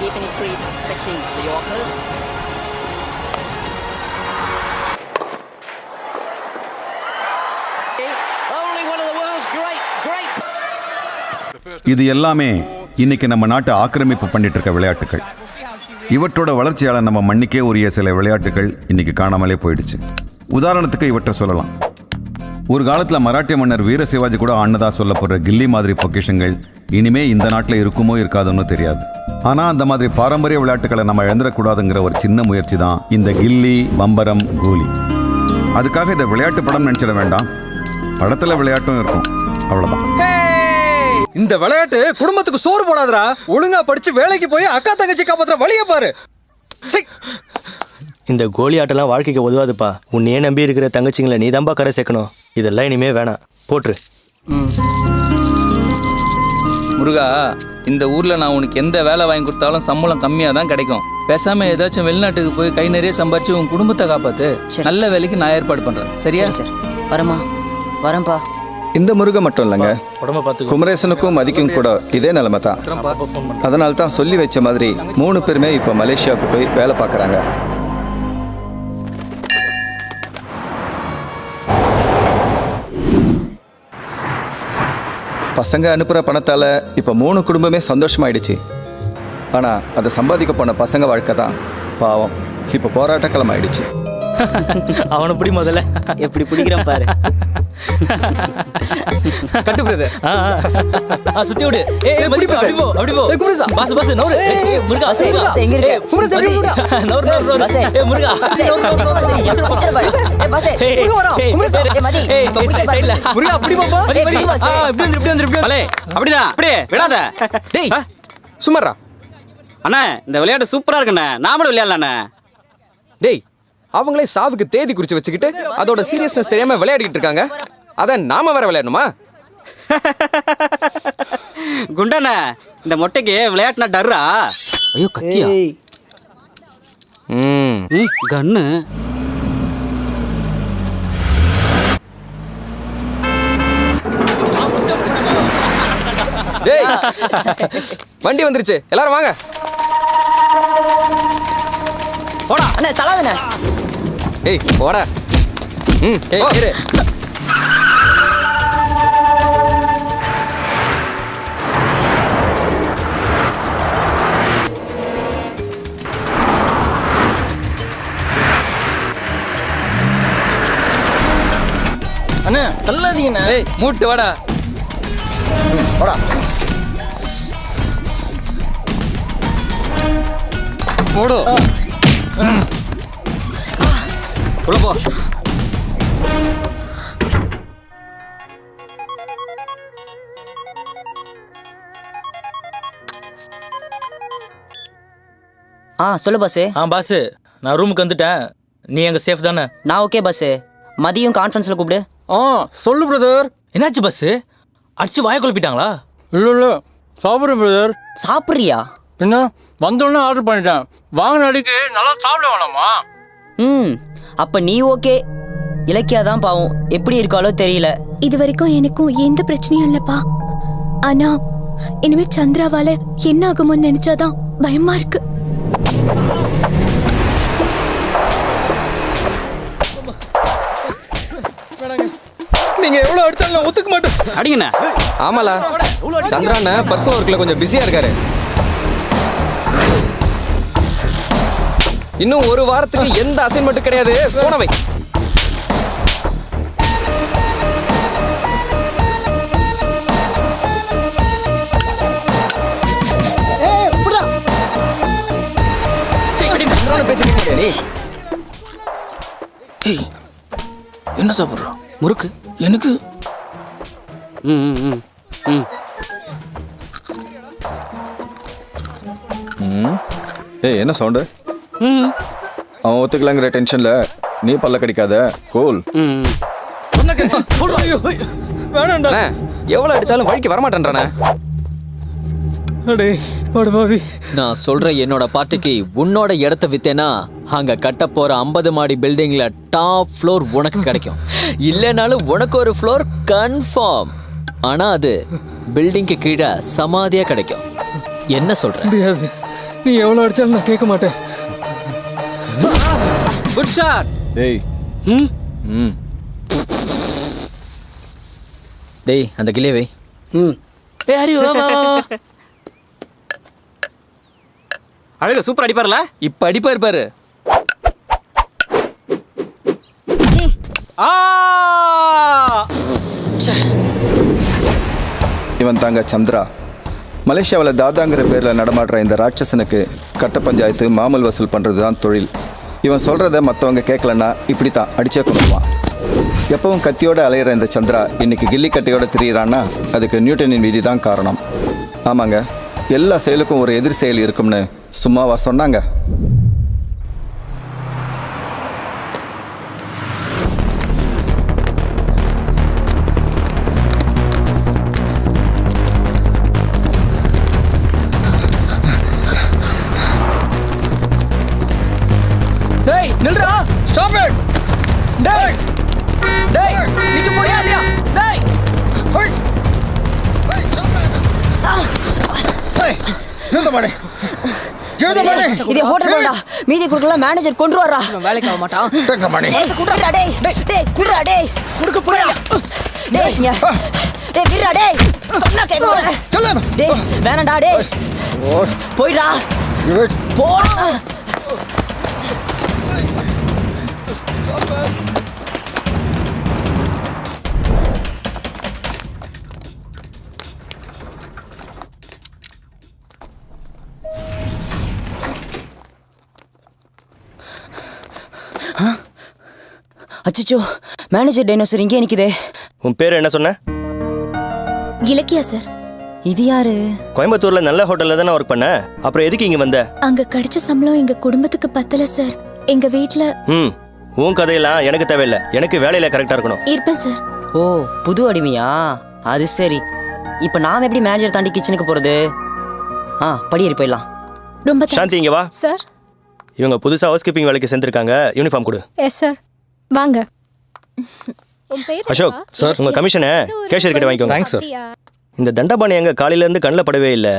Deep in his crease, expecting the Yorkers. இது எல்லாமே இன்னைக்கு நம்ம நாட்டை ஆக்கிரமிப்பு பண்ணிட்டு இருக்க விளையாட்டுகள். இவற்றோட வளர்ச்சியால நம்ம மண்ணுக்கே உரிய சில விளையாட்டுகள் இன்னைக்கு காணாமலே போயிடுச்சு. உதாரணத்துக்கு இவற்றை சொல்லலாம். ஒரு காலத்துல மராட்டிய மன்னர் வீர சிவாஜி கூட ஆனதா சொல்லப்படுற கில்லி மாதிரி பொக்கிஷங்கள் இனிமே இந்த நாட்டில் இருக்குமோ இருக்காதுன்னு தெரியாது. ஆனா அந்த மாதிரி பாரம்பரிய விளையாட்டுகளை நம்ம இழந்துடக்கூடாதுங்கிற ஒரு சின்ன முயற்சி தான் இந்த கில்லி பம்பரம் கோலி. அதுக்காக இதை விளையாட்டு படம் நினைச்சிட வேண்டாம். படத்துல விளையாட்டும் இருக்கும். அவ்வளவுதான். இந்த விளையாட்டு குடும்பத்துக்கு சோறு போடாதரா ஒழுங்கா படிச்சு வேலைக்கு போய் அக்கா தங்கச்சி காப்பாத்துற வழிய பாரு. இந்த கோலி ஆட்டெல்லாம் வாழ்க்கைக்கு உதவாதுப்பா. உன்னையே நம்பி இருக்கிற தங்கச்சிங்களை நீ தான்பா கரை சேர்க்கணும். இதெல்லாம் இனிமே வேணாம். போட்டுரு முருகா இந்த ஊர்ல நான் உனக்கு எந்த வேலை வாங்கி கொடுத்தாலும் சம்பளம் கம்மியா தான் கிடைக்கும். பேசாம ஏதாச்சும் வெளிநாட்டுக்கு போய் கை நிறைய சம்பாரிச்சு உன் குடும்பத்தை காப்பாத்து. நல்ல வேலைக்கு நான் ஏற்பாடு பண்றேன். சரியா? சரி வரமா வரேன்ப்பா இந்த முருகன் மட்டும் இல்லைங்க. குமரேசனுக்கும் மதிக்கும் கூட இதே நிலைமை தான். அதனால தான் சொல்லி வச்ச மாதிரி மூணு பேருமே இப்போ மலேசியாவுக்கு போய் வேலை பார்க்குறாங்க. பசங்க அனுப்புகிற பணத்தால் இப்போ மூணு குடும்பமே சந்தோஷமாயிடுச்சு. ஆனால் அதை சம்பாதிக்க போன பசங்க வாழ்க்கை தான் பாவம். இப்போ போராட்டக்களம் ஆயிடுச்சு அவனை பிடி முதல்ல எப்படி பிடிக்கிறேன் பாரு கட்டு பிரதர் சுத்தி விடு ஏய், ஏய், மதிப்பு, அப்படி போ, அப்படி போ. ஏய், குமரேசா. Pass, pass, நவுரு. ஏய், ஏய், முருகா, பாஸ், முருகா. பாஸ், எங்க இருக்க? ஏய், குமரேசா, மதி. விடுடா. நவுரு, நவுரு, நவுரு. பாஸே. ஏய், முருகா. சரி, நவுரு, நவுரு, நவுரு. சரி, எச்சர, எச்சர பாரு. ஏய், பாஸே. ஏய், முருகா வரா. ஏய், குமரேசா. ஏய், ஏய், மதி. ஏய், இப்ப ஏய், பிடிக்க பாரு. சைடுல. முருகா அப்படி பாப்பா மதி, மதி. ஏய், பாஸே. ஆ, இப்படி அப்படிதான் அப்படியே விடாத டேய் சும்மாரா அண்ணா இந்த விளையாட்டு சூப்பரா இருக்குண்ணே நாமளும் விளையாடலாண்ணே டேய் அவங்களே சாவுக்கு தேதி குறிச்சு வச்சுக்கிட்டு அதோட சீரியஸ்னஸ் தெரியாம விளையாடிட்டு இருக்காங்க. அத நாம வேற விளையாடணுமா? குண்டாண்ணே இந்த மொட்டைக்கு விளையாட்டுனா டர்ரா? ஐயோ கத்தியா? ம் கன்னு. டேய் வண்டி வந்துருச்சு. எல்லாரும் வாங்க. அண்ணா தலாதண்ணே. ஏய் போடா ம் ஏய். இரு. அண்ணா, தள்ளாதீங்கண்ணா. ஏய் மூட்டு வாடா. போடா மூடு. உள்ள போ. ஆ சொல்லு பாஸு ஆ பாஸ் நான் ரூமுக்கு வந்துட்டேன். நீ எங்க சேஃப் தானே? நான் ஓகே பாஸு மதியம் கான்ஃபரன்ஸில் கூப்பிடு. ஆ சொல்லு பிரதர் என்னாச்சு பஸ் அடிச்சு வாய குழப்பிட்டாங்களா? இல்லை இல்லை. சாப்பிட்றேன் பிரதர் சாப்பிட்றியா? பின்ன வந்தோடனே ஆர்டர் பண்ணிட்டேன். வாங்கின அடிக்கு நல்லா சாப்பிட வேணாமா? ம் அப்போ நீ ஓகே. இலக்கியா தான் பாவம். எப்படி இருக்காளோ தெரியல. இது வரைக்கும் எனக்கும் எந்த பிரச்சனையும் இல்லப்பா. ஆனா இனிமே சந்திராவால என்ன ஆகுமோன்னு நினைச்சாதான் பயமா இருக்கு. நீங்க எவ்வளவு அடிச்சாலும் ஒத்துக்க மாட்டேன். அடிங்கண்ணே ஆமால. சந்திரான பர்சனல் ஒர்க்ல கொஞ்சம் பிஸியா இருக்காரு. இன்னும் ஒரு வாரத்துக்கு எந்த அசைன்மெண்ட் கிடையாது. போன வை. சந்திரான பேச்சு கேட்க நீ. என்ன சாப்பிட்றோம் முறுக்கு. எனக்கு? ம் ம், ம். ம். ஏய் என்ன சவுண்டு? அவன் ஒத்துக்கலாங்கிற டென்ஷன்ல நீ பல்ல கடிக்காத. கூல் ம் அண்ணே, எவ்வளவு அடிச்சாலும் வழிக்கு வரமாட்டேன்றானே. நான் சொல்ற என்னோட பார்ட்டிக்கு உன்னோட இடத்த வித்தேனா அங்க கட்ட போற ஐம்பது மாடி பில்டிங்ல டாப் ஃப்ளோர் உனக்கு கிடைக்கும். இல்லைனாலும் உனக்கு ஒரு ஃப்ளோர் கன்ஃபார்ம் ஆனா அது பில்டிங்க்கு கீழே சமாதியா கிடைக்கும். என்ன சொல்ற? நீ எவ்வளவு அடிச்சாலும் நான் கேட்க மாட்டேன். குட் ஷாட் டேய். ம்? ம். டேய் அந்த கிளியை வை. ஏய் ஹரி வா வா வா, அழகு சூப்பர் அடிப்பார்ல? இப்ப அடிப்பா இருப்பாரு ஆ! இவன் தாங்க சந்திரா. மலேசியாவில் தாதாங்கிற பேரில் நடமாடுற இந்த ராட்சசனுக்கு கட்ட பஞ்சாயத்து மாமல் வசூல் பண்ணுறது தான் தொழில். இவன் சொல்கிறத மற்றவங்க கேட்கலன்னா இப்படி தான் அடிச்சே கொண்டுவான் எப்பவும் கத்தியோட அலையிற இந்த சந்திரா இன்னைக்கு கில்லிக்கட்டையோடு திரியிறான்னா அதுக்கு நியூட்டனின் விதி தான் காரணம். ஆமாங்க எல்லா செயலுக்கும் ஒரு எதிர் செயல் இருக்கும்னு சும்மாவா சொன்னாங்க? இதை ஹோட்டல் மீதி கொடுக்கல மேனேஜர் கொண்டு வரா வேலைக்கு ஆக மாட்டான். குடுறா டேய். டேய் விடுறா டேய். குடுக்க போறியா? டேய் இங்க. டேய் விடுறா டேய். சொன்னா கேட்க டேய் வேணாம்டா டேய். போயிடா. போடா அச்சச்சோ மேனேஜர் டைனோசர் இங்கே நிக்குதே. உன் பேர் என்ன சொன்ன? இலக்கியா சார் இது யாரு? கோயம்புத்தூர்ல நல்ல ஹோட்டல்ல தானே ஒர்க் பண்ண? அப்புறம் எதுக்கு இங்க வந்த? அங்க கிடைச்ச சம்பளம் எங்க குடும்பத்துக்கு பத்தல சார் எங்க வீட்ல ம் உன் கதையெல்லாம் எனக்கு தேவையில்லை. எனக்கு வேலையில கரெக்டா இருக்கணும். இருப்பேன் சார் ஓ புது அடிமையா? அது சரி. இப்போ நாம் எப்படி மேனேஜர் தாண்டி கிச்சனுக்கு போறது? ஆ படியேறி போயிடலாம். ரொம்ப சாந்தி இங்க வா. சார் இவங்க புதுசா ஹவுஸ் கீப்பிங் வேலைக்கு சேர்ந்திருக்காங்க. யூனிஃபார்ம் கொடு. எஸ் சார் வாங்க. அசோக் சார் உங்க கமிஷனை கேஷியர் கிட்ட வாங்கிக்கோங்க. தேங்க்ஸ் சார் இந்த தண்டபாணி எங்க காலையில இருந்து கண்ணில் படவே இல்லை.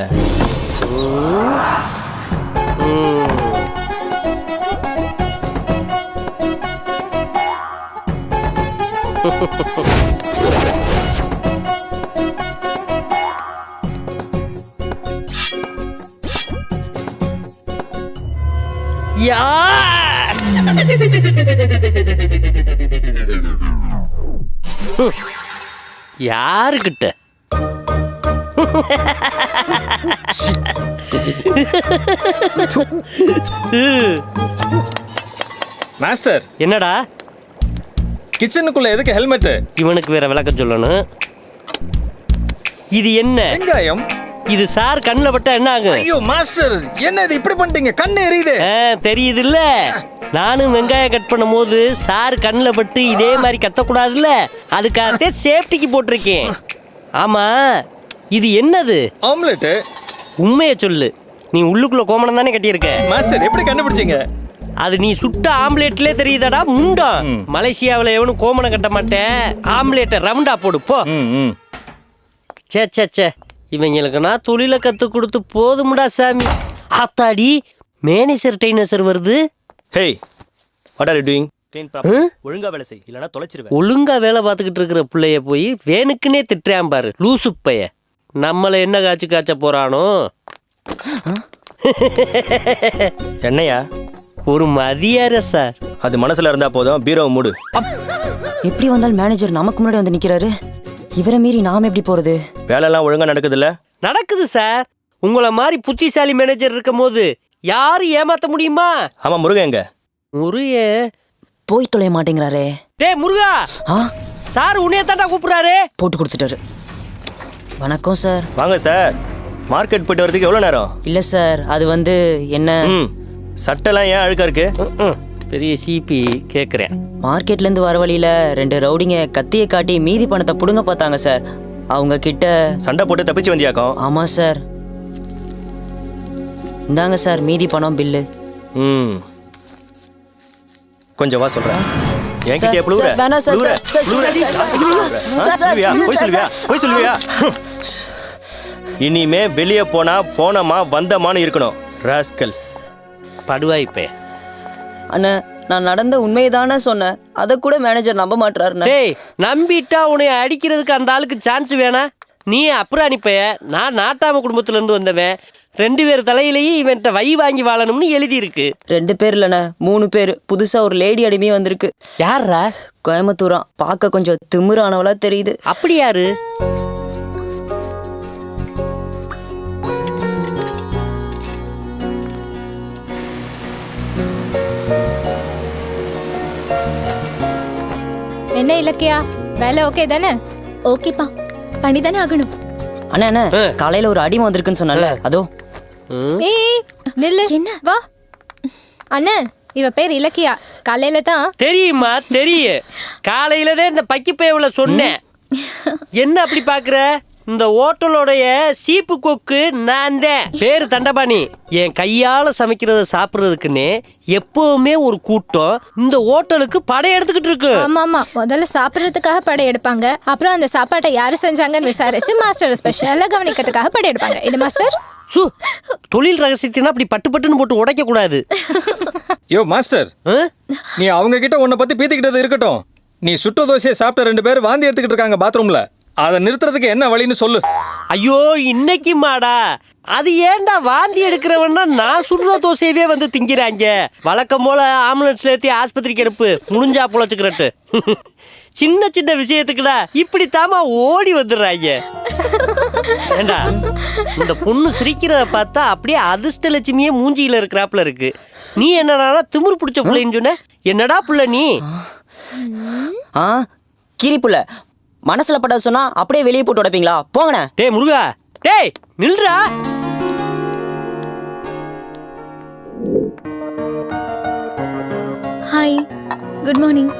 யாருக்கிட்ட? மாஸ்டர். என்னடா? கிச்சனுக்குள்ள எதுக்கு ஹெல்மெட் இவனுக்கு வேற விளக்கம் சொல்லணும். இது என்ன? வெங்காயம். இது சார் கண்ணில் பட்டா என்ன ஆகும்? ஐயோ மாஸ்டர் என்ன இது இப்படி பண்ணிட்டீங்க? கண்ணு எரியுது. ஆ, தெரியுதுல்ல. நானும் வெங்காயம் கட் பண்ணும்போது சார் கண்ணில் பட்டு இதே மாதிரி கத்தக்கூடாதுல்ல? அதுக்காகத்தே சேஃப்டிக்கு போட்டிருக்கேன். ஆமா இது என்னது? ஆம்லெட் உண்மையை சொல்லு. நீ உள்ளுக்குள்ள கோமணம் தானே கட்டியிருக்க? மாஸ்டர் எப்படி கண்டுபிடிச்சீங்க? அது நீ சுட்ட ஆம்லேட்லயே தெரியுதாடா? முண்டம். மலேசியாவில் எவனும் கோமணம் கட்ட மாட்டேன். ஆம்லேட்டை ரவுண்டா போடு போ. சே சே சே இவங்களுக்கு நான் தொழிலை கத்து கொடுத்து போதும்டா சாமி. ஆத்தாடி மேனேஜர் டைனசர் வருது? Hey what are you doing clean ஒழுங்கா வேலை செய் இல்லைன்னா தொலைச்சிருவேன். ஒழுங்கா வேலை பார்த்துக்கிட்டு இருக்கிற பிள்ளைய போய் வேணுக்குன்னே திட்டுறான் பாரு லூசு பைய. நம்மளை என்ன காய்ச்சி காய்ச்ச போறானோ? என்னையா? ஒரு மதியார சார் அது மனசுல இருந்தா போதும் பீரோவை மூடு. எப்படி வந்தாலும் மேனேஜர் நமக்கு முன்னாடி வந்து நிக்கிறாரு? இவரை மீறி நாம் எப்படி போறது? வேலையெல்லாம் ஒழுங்கா நடக்குதுல்ல? நடக்குது சார். உங்களை மாதிரி புத்திசாலி மேனேஜர் இருக்கும் போது யாரும் ஏமாத்த முடியுமா? ஆமா முருகன் எங்க? முருக போய் தொலைய மாட்டேங்கிறாரே. டேய் முருகா! ஆ? சார் உன்னைய தாண்டா கூப்பிடுறாரு. போட்டு கொடுத்துட்டாரு. வணக்கம் சார். வாங்க சார். மார்க்கெட் போயிட்டு வரதுக்கு எவ்வளோ நேரம்? இல்ல சார். அது வந்து என்ன? ம். சட்டெல்லாம் ஏன் அழுக்கா இருக்கு. பெரிய சிபி கேட்குறேன் மார்க்கெட்ல இருந்து வர வழியில ரெண்டு ரவுடிங்க கத்தியை காட்டி மீதி பணத்தை புடுங்க பார்த்தாங்க சார். அவங்க கிட்ட சண்டை போட்டு தப்பிச்சு வந்தியாக்கும் ஆமா சார். இந்தாங்க சார் மீதி பணம் பில்லு. ம். கொஞ்சம் வா சொல்றேன். என்கிட்ட புழுவுற. வேணாம் சார், போய் சொல்லுவியா. போய் சொல்லுவியா? இனிமே வெளியே போனா போனமா வந்தமான்னு இருக்கணும். ராஸ்கல். படுவாய்ப்பே அண்ணா நான் நடந்த உண்மையை தானே சொன்னேன். அதை கூட மேனேஜர் நம்ப மாட்டாருண்ணே டேய் நம்பிட்டா உன்னை அடிக்கிறதுக்கு அந்த ஆளுக்கு சான்ஸ் வேணா. நீ அப்புறம் அனுப்பைய நான் நாட்டாம குடும்பத்துல இருந்து வந்தவன். ரெண்டு பேர் தலையிலேயும் இவன்கிட்ட வை வாங்கி வாழணும்னு எழுதி இருக்கு ரெண்டு பேர் இல்லைண்ணே மூணு பேர். புதுசா ஒரு லேடி அடிமையும் வந்திருக்கு. யாரா கோயம்புத்தூரா பார்க்க கொஞ்சம் திமிரானவளா தெரியுது. அப்படி யாரு? என்ன இலக்கியா? வேலை ஓகே தானே? ஓகேப்பா பண்ணிதானே ஆகணும். அண்ணா அண்ணா. காலையில ஒரு அடிமை வந்திருக்குன்னு சொன்னல அதோ. ஏய் நில்லு. என்ன? வா. அண்ணன் இவ பேர் இலக்கியா. காலையில தான் தெரியுமா? தெரியும் காலையில தான் இந்த பக்கிப்பேவுல சொன்னேன். என்ன அப்படி பாக்குற? இந்த ஹோட்டலோடைய சீப்பு கொக்கு நான் தான் பேரு தண்டபாணி. என் கையால சமைக்கிறத சாப்பிட்றதுக்குன்னே எப்பவுமே ஒரு கூட்டம். இந்த ஹோட்டலுக்கு படை எடுத்துக்கிட்டு இருக்கு. ஆமா ஆமா முதல்ல சாப்பிடுறதுக்காக படை எடுப்பாங்க. அப்புறம் அந்த சாப்பாட்டை யாரு செஞ்சாங்கன்னு விசாரிச்சு மாஸ்டர் ஸ்பெஷலா கவனிக்கிறதுக்காக படை எடுப்பாங்க. இது மாஸ்டர்? சு தொழில் ரகசியத்தினா அப்படி பட்டு பட்டுன்னு போட்டு உடைக்க கூடாது யோ மாஸ்டர்? நீ அவங்க கிட்ட உன்னை பத்தி பீத்திக்கிட்டது இருக்கட்டும். நீ சுட்ட தோசையை சாப்பிட்ட ரெண்டு பேர் வாந்தி எடுத்துக்கிட்டு இருக்காங்க பாத்ரூம்ல அதை நிறுத்துறதுக்கு என்ன வழின்னு சொல்லு. ஐயோ இன்னைக்கு மாடா அது ஏன்டா வாந்தி எடுக்கிறவன்னா நான் சுடுற தோசையவே வந்து திங்கிறாங்க. வழக்கம் போல ஆம்புலன்ஸ்ல ஏற்றி ஆஸ்பத்திரிக்கு அனுப்பு முடிஞ்சா பொழைச்சுக்கிறட்டு. சின்ன சின்ன விஷயத்துக்குடா இப்படி தாமா ஓடி வந்துடுறாங்க. ஏண்டா இந்த பொண்ணு சிரிக்கிறத பார்த்தா அப்படியே அதிர்ஷ்ட லட்சுமியே மூஞ்சியில இருக்கிறாப்புல இருக்கு. நீ என்னடா திமிரு பிடிச்ச பிள்ளைன்னு சொன்ன? என்னடா புள்ள நீ? ஆ கிரி புள்ள மனசுல பட சொன்னா அப்படியே வெளியே போட்டு உடைப்பீங்களா? போங்கண்ணே. டேய் முருகா. டேய் நில்றா. ஹாய் குட் மார்னிங்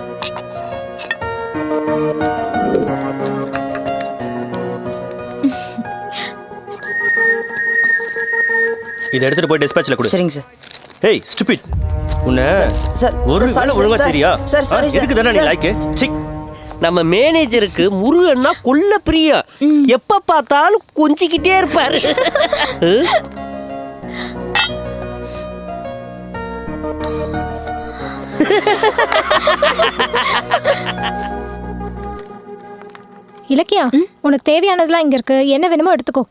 இதை எடுத்துட்டு போய் டிஸ்பேட்ச்ல கொடு. சரிங்க சார் ஏய் ஸ்டூபிட் உன்னை சார், ஒரு சார், ஒழுங்கா சார், சரியா சார், சார், எதுக்கு தானே நீ சார். லாய்க்கு சி நம்ம மேனேஜருக்கு முருகன்னா கொல்ல பிரியம். எப்ப பார்த்தாலும் கொஞ்சிக்கிட்டே இருப்பாரு? இலக்கியா உனக்கு தேவையானதெல்லாம் இங்க இருக்கு. என்ன வேணுமோ எடுத்துக்கோ.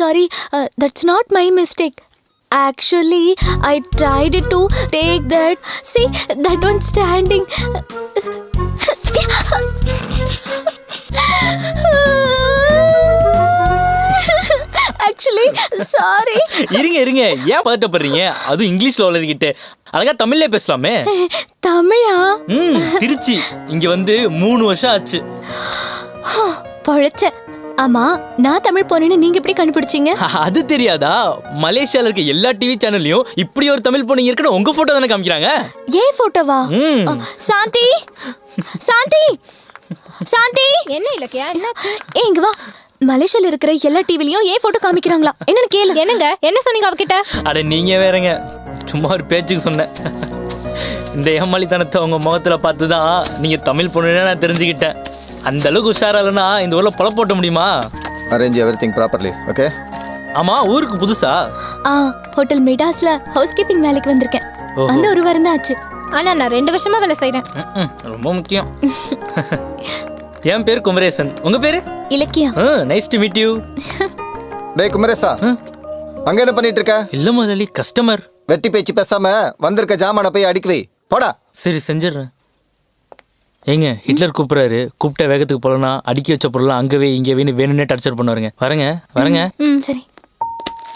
Sorry, sorry. That's not my mistake. Actually, I tried to take that. See, that one standing. Actually, sorry. இருங்க இருங்க ஏன் பதட்டப்படுறீங்க அதுவும் இங்கிலீஷ்ல வளர்கிட்டு அழகா தமிழ்ல பேசலாமே தமிழா ம் திருச்சி இங்க வந்து மூணு வருஷம் ஆச்சு பொழைச்ச ஆமா நான் தமிழ் பொண்ணுன்னு நீங்க எப்படி கண்டுபிடிச்சீங்க? அது தெரியாதா? மலேசியால இருக்க எல்லா டிவி சேனல்லையும் இப்படி ஒரு தமிழ் பொண்ணு இருக்குன்னு உங்க போட்டோ தானே காமிக்கிறாங்க? ஏன் போட்டோவா சாந்தி! சாந்தி! சாந்தி! என்ன இலக்கியா என்னாச்சு? இங்க வா. மலேசியால இருக்கிற எல்லா டிவிலையும் ஏன் போட்டோ காமிக்கிறாங்களா? என்னன்னு கேளு. என்னங்க? என்ன சொன்னீங்க அவகிட்ட? அட நீங்க வேறங்க. சும்மா ஒரு பேச்சுக்கு சொன்னேன். இந்த ஏமாளித்தனத்தை உங்க முகத்துல பார்த்து தான் நீங்க தமிழ் பொண்ணுன்னு நான் தெரிஞ்சுக்கிட்டேன். அந்த அளவுக்கு உஷாரா இல்லைன்னா இந்த ஊர்ல பொல போட்ட முடியுமா? Arrange everything properly okay ஆமா ஊருக்கு புதுசா? ஆ ஹோட்டல் மிடாஸ்ல ஹவுஸ் கீப்பிங் வேலைக்கு வந்திருக்கேன். ஓஹோ. அந்த ஒரு வாரம் தான் ஆச்சு. ஆனா நான் ரெண்டு வருஷமா வேலை செய்றேன். ம்ம், ரொம்ப முக்கியம். என் பேர் குமரேசன். உங்க பேரு? Ilakkiya. Nice to meet you டேய் குமரேசா. அங்க என்ன பண்ணிட்டு இருக்க? இல்ல முதலாளி கஸ்டமர் வெட்டி பேச்சு பேசாம வந்திருக்க ஜாமான போய் அடிக்க வை. போடா. சரி செஞ்சிடுறேன். ஏங்க ஹிட்லர் கூப்பிடுறாரு. கூப்பிட்ட வேகத்துக்கு போலனா அடுக்கி வச்ச பொருள்லாம் அங்கவே இங்கேவேன்னு வேணும்னே டார்ச்சர் பண்ணுவாருங்க. வரங்க வரங்க. ம் சரி.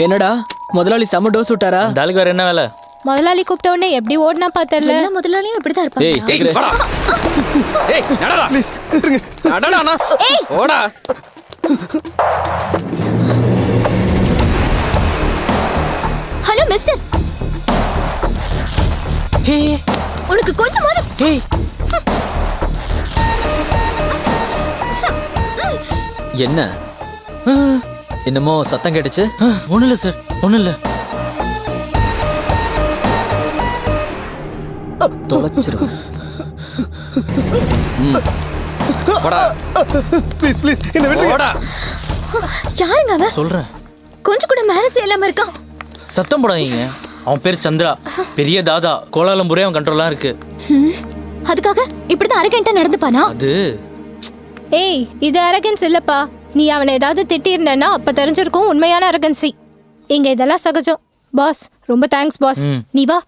என்னடா முதலாளி செம்ம டோஸ் விட்டாரா? இந்த ஆளுக்கு வேற என்ன வேலை? முதலாளி கூப்பிட்ட உடனே எப்படி ஓடினா பார்த்தல எல்லா முதலாளியும் இப்படிதான் இருப்பாங்க. ஏய் நடடா ப்ளீஸ் நடடா அண்ணா? ஓடா. Hello mister. ஏய் உனக்கு கொஞ்சமாவது ஏய் என்ன? என்னமோ சத்தம் கேட்டுச்சு. ஒன்றும் இல்லை சார். ஒன்றும் இல்லை. தொலைச்சிருவேன். ப்ளீஸ் ப்ளீஸ் என்ன விட்டு யாருங்க அவன் சொல்கிறேன் கொஞ்சம் கூட மேனேஜ் இல்லாம இருக்கான் சத்தம் போடாதீங்க. அவன் பேர் சந்திரா. பெரிய தாதா. கோலாலம்பூரே அவன் கண்ட்ரோலாக இருக்கு. அதுக்காக இப்படிதான் அரகண்டா நடந்துப்பானா? அது ஏய் இது அரகன்ஸ் இல்லப்பா. நீ அவனை ஏதாவது திட்டியிருந்தேன்னா அப்ப தெரிஞ்சிருக்கும் உண்மையான அரகன்சி இங்க இதெல்லாம் சகஜம். பாஸ் ரொம்ப தேங்க்ஸ் பாஸ் நீ வா.